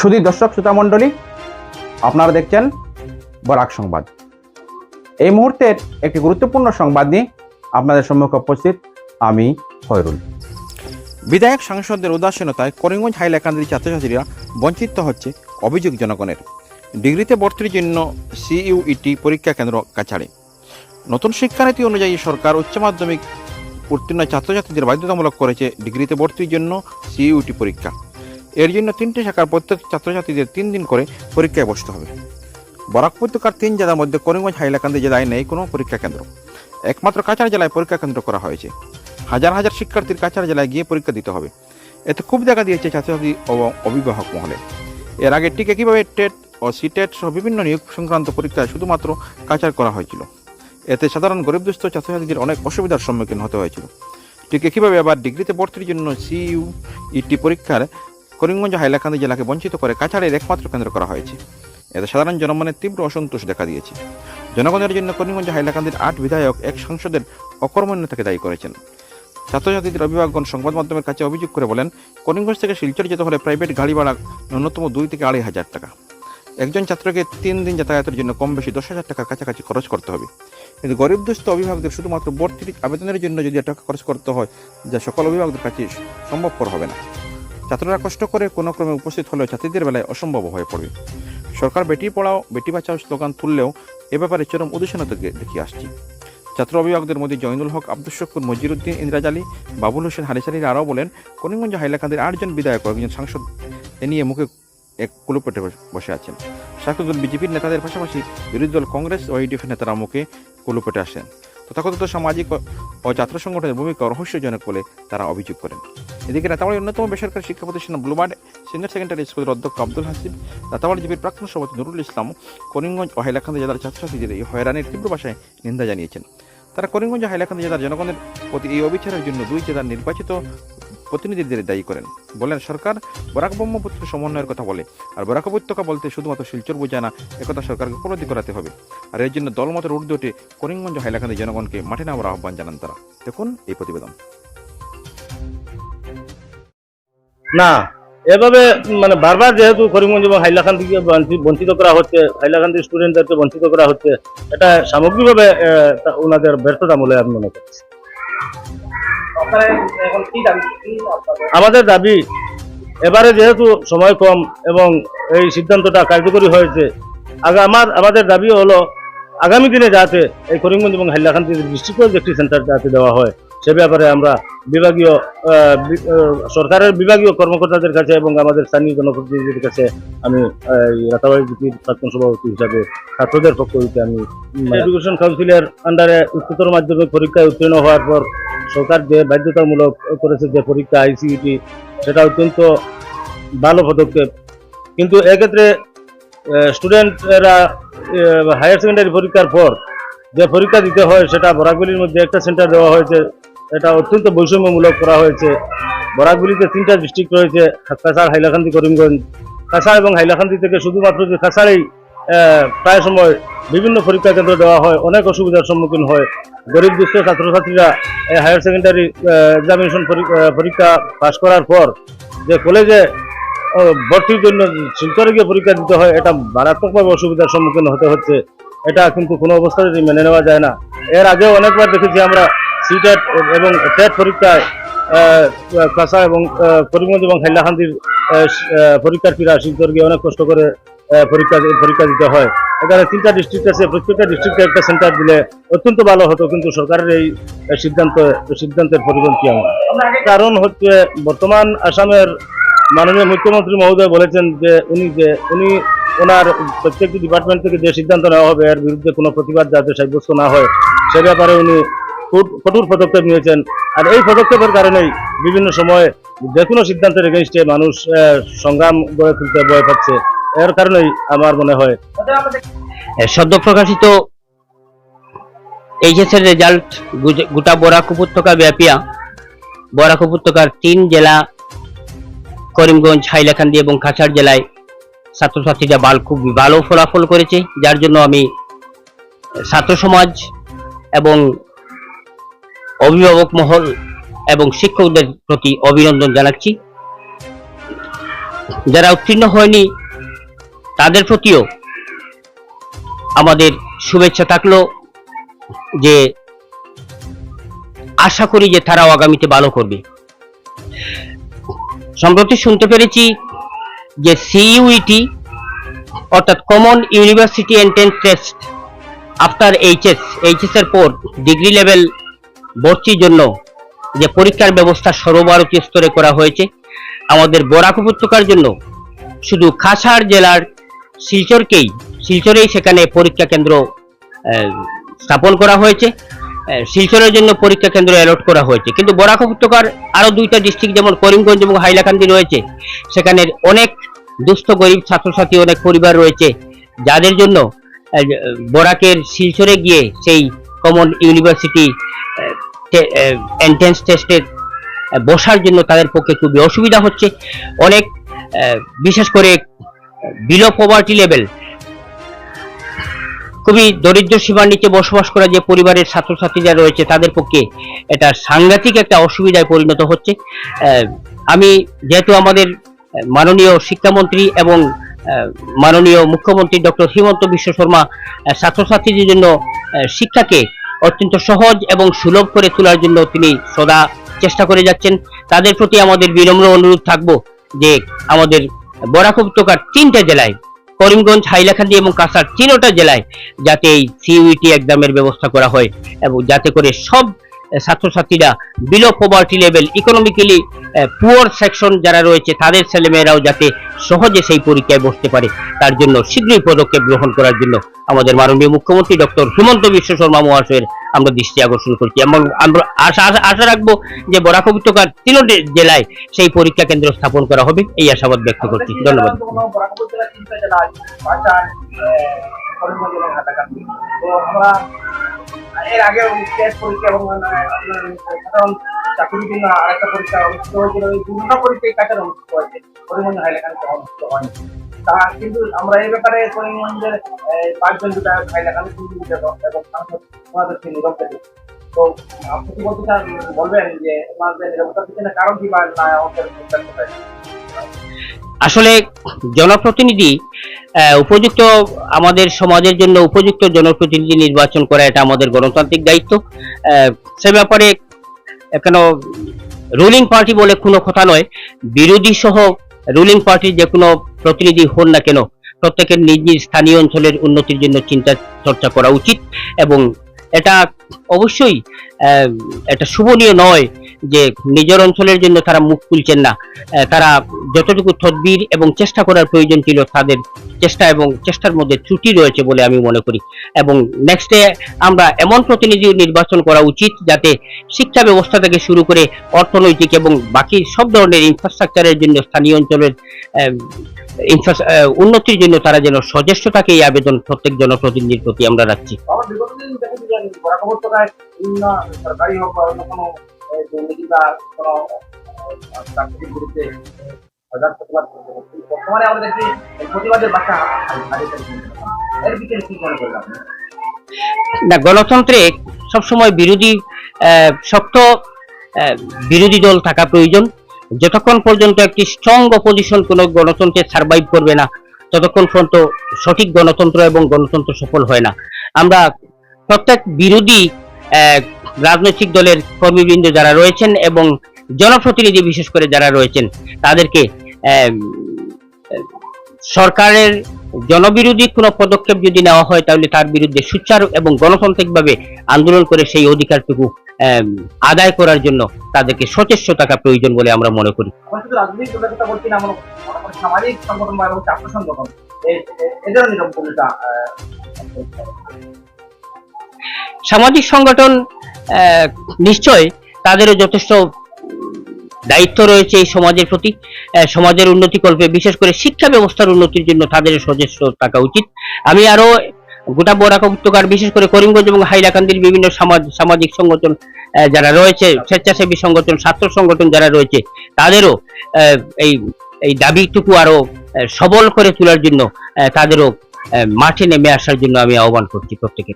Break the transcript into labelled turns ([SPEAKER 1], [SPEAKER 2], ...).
[SPEAKER 1] শুধু দর্শক, শ্রোতা মণ্ডলী, আপনারা দেখছেন বরাক সংবাদ। এই মুহূর্তের একটি গুরুত্বপূর্ণ সংবাদ নিয়ে আপনাদের সম্মুখে উপস্থিত আমি খয়রুল। বিধায়ক, সাংসদদের উদাসীনতায় করিমগঞ্জ হাইলাকান্দির ছাত্রছাত্রীরা বঞ্চিত হচ্ছে অভিযোগ জনগণের। ডিগ্রিতে ভর্তির জন্য সিইউইটি পরীক্ষা কেন্দ্র কাছাড়ে। নতুন শিক্ষানীতি অনুযায়ী সরকার উচ্চ মাধ্যমিক উত্তীর্ণ ছাত্রছাত্রীদের বাধ্যতামূলক করেছে। ডিগ্রিতে ভর্তির জন্য সিইউটি পরীক্ষা। এর জন্য তিনটি শাখার প্রত্যেক ছাত্রছাত্রীদের তিন দিন করে পরীক্ষায় বসতে হবে। বরাক উপত্যকার তিন জেলার মধ্যে করিমগঞ্জ, হাইলাকান্দি জেলায় নেই কোনো পরীক্ষা কেন্দ্র। একমাত্র কাছাড় জেলায় পরীক্ষা কেন্দ্র করা হয়েছে। হাজার হাজার শিক্ষার্থীর কাছাড় জেলায় গিয়ে পরীক্ষা দিতে হবে। এতে খুব দেখা দিয়েছে ছাত্রছাত্রী ও অভিভাবক মহলে। এর আগে ঠিক একইভাবে টেট ও সিটেট সহ বিভিন্ন নিয়োগ সংক্রান্ত পরীক্ষায় শুধুমাত্র কাছাড় করা হয়েছিল। এতে সাধারণ গরিব দুস্থ ছাত্রছাত্রীদের অনেক অসুবিধার সম্মুখীন হতে হয়েছিল। ঠিক একইভাবে আবার ডিগ্রিতে ভর্তির জন্য সিইউ ইটি পরীক্ষার করিমগঞ্জ হাইলাকান্দি জেলাকে বঞ্চিত করে কাছাড়ের একমাত্র কেন্দ্র করা হয়েছে। এতে সাধারণ জনমনে তীব্র অসন্তোষ দেখা দিয়েছে। জনগণের জন্য করিমগঞ্জ হাইলাকান্দির আট বিধায়ক এক সংসদের অকর্মণ্যতাকে দায়ী করেছেন। ছাত্রছাত্রীদের অভিভাবকগণ সংবাদ মাধ্যমের কাছে অভিযোগ করে বলেন, করিমগঞ্জ থেকে শিলচর যেতে হলে প্রাইভেট গাড়ি ভাড়া ন্যূনতম দুই থেকে আড়াই হাজার টাকা। একজন ছাত্রকে তিন দিন যাতায়াতের জন্য কম বেশি দশ হাজার টাকার কাছাকাছি খরচ করতে হবে। কিন্তু গরিব দুস্থ অভিভাবকদের শুধুমাত্র ভর্তির আবেদনের জন্য যদি টাকা খরচ করতে হয়, যা সকল অভিভাবকদের কাছে সম্ভবপর হবে না। ছাত্ররা কষ্ট করে কোনো ক্রমে উপস্থিত হলেও ছাত্রীদের বেলায় অসম্ভব হয়ে পড়বে সরকার বেটি পড়াও, বেটি বাঁচাও স্লোগান তুললেও এ ব্যাপারে চরম উদ্দেশ্যনতা দেখে আসছি। ছাত্র অভিভাবকদের মধ্যে জয়নুল হক আব্দুল শকুর, মজিরুদ্দিন ইন্দ্রাজ আলী, বাবুল হোসেন হারিসারির আরও বলেন, করিমগঞ্জ হাইলাকান্দির আটজন বিধায়ক একজন সাংসদ এ নিয়ে মুখে এক কুলুপেটে বসে আছেন। শাসক দল বিজেপির নেতাদের পাশাপাশি বিরোধী দল কংগ্রেস ও ইউডিএফ নেতারা মুখে কুলুপেটে আসেন। তথাকথিত সামাজিক ও ছাত্র সংগঠনের ভূমিকা রহস্যজনক বলে তারা অভিযোগ করেন। এদিকে রাতাবাড়ির অন্যতম বেসরকারি শিক্ষা প্রতিষ্ঠান ব্লুবার্ড সিনিয়র সেকেন্ডারি স্কুলের অধ্যক্ষ আব্দুল হাসিব রাতাবাড়ি জিপির প্রাক্তন সভাপতি নুরুল ইসলাম, করিমগঞ্জ ও হাইলাকান্দি জেলার ছাত্রছাত্রীদের এই হয়রানির তীব্র ভাষায় নিন্দা জানিয়েছেন। তারা করিমগঞ্জ হাইলাকান্দি জেলার জনগণের প্রতি এই অবিচারের জন্য দুই জেলার নির্বাচিত প্রতিনিধিদের দায়ী করেন। বলেন, সরকার বরাক ব্রহ্মপুত্র সমন্বয়ের কথা বলে, আর বরাক উপত্যকা বলতে শুধুমাত্র শিলচর বোঝায় না, একথা সরকারকে উপলব্ধি করাতে হবে। আর এর জন্য দলমতের উঠে করিমগঞ্জ হাইলাকান্দি জনগণকে মাঠে নামার আহ্বান জানান তারা। দেখুন এই প্রতিবেদন।
[SPEAKER 2] না এভাবে মানে বারবার যেহেতু করিমগঞ্জ এবং হাইলাকান্দিকে বঞ্চি- বঞ্চিত করা হচ্ছে হাইলাকান্দি স্টুডেন্টদেরকে বঞ্চিত করা হচ্ছে এটা সামগ্রিকভাবে ওনাদের ব্যর্থতা বলে আমি মনে করছি। আমাদের দাবি এবারে যেহেতু সময় কম এবং এই সিদ্ধান্তটা কার্যকরী হয়েছে আগা আমার আমাদের দাবি হলো আগামী দিনে যাতে এই করিমগঞ্জ এবং হাইলাকান্দি ডিস্ট্রিক্ট একটি সেন্টার যাতে দেওয়া হয় সে ব্যাপারে আমরা বিভাগীয় সরকারের বিভাগীয় কর্মকর্তাদের কাছে এবং আমাদের স্থানীয় জনপ্রতিনিধিদের কাছে আমি রাতাবাড়ি প্রাক্তন সভাপতি হিসাবে ছাত্রদের পক্ষ হইতে আমি এডুকেশন কাউন্সিলের আন্ডারে উচ্চতর মাধ্যমিক পরীক্ষায় উত্তীর্ণ হওয়ার পর সরকার যে বাধ্যতামূলক করেছে যে পরীক্ষা আইসিইটি সেটা অত্যন্ত ভালো পদক্ষেপ। কিন্তু এক্ষেত্রে স্টুডেন্টরা হায়ার সেকেন্ডারি পরীক্ষার পর যে পরীক্ষা দিতে হয় সেটা বরাকগুলির মধ্যে একটা সেন্টার দেওয়া হয়েছে। এটা অত্যন্ত বৈষম্যমূলক করা হয়েছে। বরাকগুলিতে তিনটা ডিস্ট্রিক্ট রয়েছে, কাছাড়, হাইলাকান্দি, করিমগঞ্জ। কাছাড় এবং হাইলাকান্দি থেকে শুধুমাত্র যে কাছাড়েই প্রায় সময় বিভিন্ন পরীক্ষা কেন্দ্র দেওয়া হয়, অনেক অসুবিধার সম্মুখীন হয়। গরিব, দুস্থ ছাত্রছাত্রীরা হায়ার সেকেন্ডারি এক্সামিনেশন পরীক্ষা পাশ করার পর যে কলেজে ভর্তির জন্য শিলচরে গিয়ে পরীক্ষা দিতে হয়, এটা মারাত্মকভাবে অসুবিধার সম্মুখীন হতে হচ্ছে। এটা কিন্তু কোনো অবস্থাতেই মেনে নেওয়া যায় না। এর আগেও অনেকবার দেখেছি আমরা সিটেট এবং টেট পরীক্ষায় কাঁসা এবং করিমগঞ্জ এবং হাইলাকান্দির পরীক্ষার্থীরা শিলচর গিয়ে অনেক কষ্ট করে পরীক্ষা পরীক্ষা দিতে হয়। এখানে তিনটা ডিস্ট্রিক্ট আছে, প্রত্যেকটা ডিস্ট্রিক্টে একটা সেন্টার দিলে অত্যন্ত ভালো হতো, কিন্তু সরকারের এই সিদ্ধান্ত, সিদ্ধান্তের পরিপন্থী আমরা কারণ হচ্ছে বর্তমান আসামের মাননীয় মুখ্যমন্ত্রী মহোদয় বলেছেন যে উনি যে, উনি ওনার প্রত্যেকটি ডিপার্টমেন্ট থেকে যে সিদ্ধান্ত নেওয়া হবে, এর বিরুদ্ধে কোনো প্রতিবাদ যাতে সাব্যস্ত না হয়, সে ব্যাপারে উনি কঠোর পদক্ষেপ নিয়েছেন। আর এই পদক্ষেপের কারণেই বিভিন্ন সময় যে কোনো সিদ্ধান্তের এগেনস্টে মানুষ সংগ্রাম গড়ে তুলতে ভয় পাচ্ছে। এর কারণেই আমার মনে হয়।
[SPEAKER 3] সদ্য প্রকাশিত এইচএস এর রেজাল্ট গোটা বরাক উপত্যকা ব্যাপিয়া বরাক উপত্যকার তিন জেলা, করিমগঞ্জ, হাইলাকান্দি এবং কাছাড় জেলায় ছাত্রছাত্রীরা বাল খুব ভালো ফলাফল করেছে, যার জন্য আমি ছাত্র সমাজ এবং অভিভাবক মহল এবং শিক্ষকদের প্রতি অভিনন্দন জানাচ্ছি। যারা উত্তীর্ণ হয়নি, তাদের প্রতিও আমাদের শুভেচ্ছা থাকল যে আশা করি যে তারাও আগামীতে ভালো করবে। সম্প্রতি শুনতে পেরেছি যে সিইউইটি, অর্থাৎ common university entrance test, after HS HS এর পর ডিগ্রি লেভেল ভর্তির জন্য যে পরীক্ষার ব্যবস্থা সর্বভারতীয় স্তরে করা হয়েছে, আমাদের বরাক উপত্যকার জন্য শুধু খাসাড় জেলার শিলচরকেই, শিলচরেই সেখানে পরীক্ষা কেন্দ্র স্থাপন করা হয়েছে। শিলচরের জন্য পরীক্ষা কেন্দ্র অ্যালট করা হয়েছে। কিন্তু বরাক উপত্যকার আরও দুইটা ডিস্ট্রিক্ট যেমন করিমগঞ্জ এবং হাইলাকান্দি রয়েছে সেখানে অনেক দুস্থ গরিব ছাত্রছাত্রী, অনেক পরিবার রয়েছে, যাদের জন্য বরাকের শিলচরে গিয়ে সেই কমন ইউনিভার্সিটি এন্ট্রেন্স টেস্টের বসার জন্য তাদের পক্ষে খুবই অসুবিধা হচ্ছে। অনেক বিশেষ করে বিলো পভার্টি লেভেল খুবই দরিদ্র সীমার নিচে বসবাস করা যে পরিবারের ছাত্রছাত্রীরা রয়েছে, তাদের পক্ষে এটা সাংঘাতিক একটা অসুবিধায় পরিণত হচ্ছে। আমি যেহেতু আমাদের মাননীয় শিক্ষামন্ত্রী এবং মাননীয় মুখ্যমন্ত্রী ডক্টর হিমন্ত বিশ্ব শর্মা ছাত্রছাত্রীদের জন্য শিক্ষাকে অত্যন্ত সহজ এবং সুলভ করে তোলার জন্য তিনি সদা চেষ্টা করে যাচ্ছেন। তাদের প্রতি আমাদের বিনম্র অনুরোধ থাকব যে আমাদের বরাক উপত্যকার তিনটা জেলায়, করিমগঞ্জ, হাইলাকান্দি এবং কাঁসার তিনোটা জেলায় যাতে এই সিইউটি এক্সামের ব্যবস্থা করা হয় এবং যাতে করে সব ছাত্রছাত্রীরা below poverty level economically poor section যারা রয়েছে, তাদের ছেলেমেয়েরাও যাতে সহজে সেই পরীক্ষায় বসতে পারে, তার জন্য শীঘ্রই পদক্ষেপ গ্রহণ করার জন্য আমাদের মাননীয় মুখ্যমন্ত্রী ডক্টর হিমন্ত বিশ্ব শর্মা মহাশয়ের আমরা দৃষ্টি আকর্ষণ করছি। এবং আমরা আশা, আশা- রাখব যে বরাক উপত্যকার তিনটি জেলায় সেই পরীক্ষা কেন্দ্র স্থাপন করা হবে, এই আশাবাদ ব্যক্ত করছি। ধন্যবাদ।
[SPEAKER 4] আমরা এর আগে টেস্ট পরীক্ষা এবং মানে, আপনার সাধারণ চাকরির জন্য আরেকটা পরীক্ষা অনুষ্ঠিত হয়েছিল। দুটো পরীক্ষাই কাছাড় অনুষ্ঠিত হয়েছে করিমগঞ্জ অনুষ্ঠিত হয়নি। তা কিন্তু আমরা এই ব্যাপারে করিমগঞ্জের পাঁচজন বিধায়ক হাইলাকান্দি এবং নিরব রেখেছি। তো আপনি কি বলতে চান বলবেন যে ওনাদের নিরাপত্তার পিছনে কারণ কি বা না আমাদের
[SPEAKER 3] আসলে জনপ্রতিনিধি উপযুক্ত আমাদের সমাজের জন্য উপযুক্ত জনপ্রতিনিধি নির্বাচন করা এটা আমাদের গণতান্ত্রিক দায়িত্ব। সে ব্যাপারে কেন রুলিং পার্টি বলে কোনো কথা নয়, বিরোধী সহ রুলিং পার্টির যে কোনো প্রতিনিধি হন না কেন, প্রত্যেকের নিজ নিজ স্থানীয় অঞ্চলের উন্নতির জন্য চিন্তা চর্চা করা উচিত এবং এটা অবশ্যই এটা শুভনীয় নয় যে নিজের অঞ্চলের জন্য তারা মুখ খুলছেন না তারা যতটুকু তদবির এবং চেষ্টা করার প্রয়োজন ছিল তাদের চেষ্টা এবং চেষ্টার মধ্যে ত্রুটি রয়েছে বলে আমি মনে করি। এবং নেক্সটে আমরা এমন প্রতিনিধি নির্বাচন করা উচিত যাতে শিক্ষা ব্যবস্থা থেকে শুরু করে অর্থনৈতিক এবং বাকি সব ধরনের ইনফ্রাস্ট্রাকচারের জন্য স্থানীয় অঞ্চলের উন্নতির জন্য তারা যেন সচেষ্ট থাকে এই আবেদন প্রত্যেক জনপ্রতিনিধির প্রতি আমরা রাখছি।
[SPEAKER 4] দুর্নীতি বা কোনো চাকরির বিরুদ্ধে প্রতিবাদ বর্তমানে আমরা দেখি প্রতিবাদের এর বিষয়ে কি মনে
[SPEAKER 3] না গণতন্ত্রে সবসময় বিরোধী শক্ত বিরোধী দল থাকা প্রয়োজন। যতক্ষণ পর্যন্ত একটি স্ট্রং অপোজিশন কোনো গণতন্ত্রে সার্ভাইভ করবে না, ততক্ষণ পর্যন্ত সঠিক গণতন্ত্র এবং গণতন্ত্র সফল হয় না। আমরা প্রত্যেক বিরোধী রাজনৈতিক দলের কর্মীবৃন্দ যারা রয়েছেন এবং জনপ্রতিনিধি বিশেষ করে যারা রয়েছেন তাদেরকে সরকারের জনবিরোধী কোনো পদক্ষেপ যদি নেওয়া হয় তাহলে তার বিরুদ্ধে সুচারু এবং গণতান্ত্রিকভাবে আন্দোলন করে সেই অধিকারটুকু আদায় করার জন্য তাদেরকে সচেষ্ট থাকা প্রয়োজন বলে আমরা মনে করি।
[SPEAKER 4] সামাজিক সংগঠন
[SPEAKER 3] নিশ্চয় তাদেরও যথেষ্ট দায়িত্ব রয়েছে এই সমাজের প্রতি। সমাজের উন্নতি কল্পে, বিশেষ করে শিক্ষা ব্যবস্থার উন্নতির জন্য তাদের সচেষ্ট থাকা উচিত। আমি আরও গোটা বরাক উপত্যকার, বিশেষ করে করিমগঞ্জ এবং হাইলাকান্দির বিভিন্ন সমাজ, সামাজিক সংগঠন যারা রয়েছে, স্বেচ্ছাসেবী সংগঠন, ছাত্র সংগঠন যারা রয়েছে, তাদেরও এই এই দাবিটুকু আরও সবল করে তোলার জন্য তাদেরও মাঠে নেমে আসার জন্য আমি আহ্বান করছি প্রত্যেকে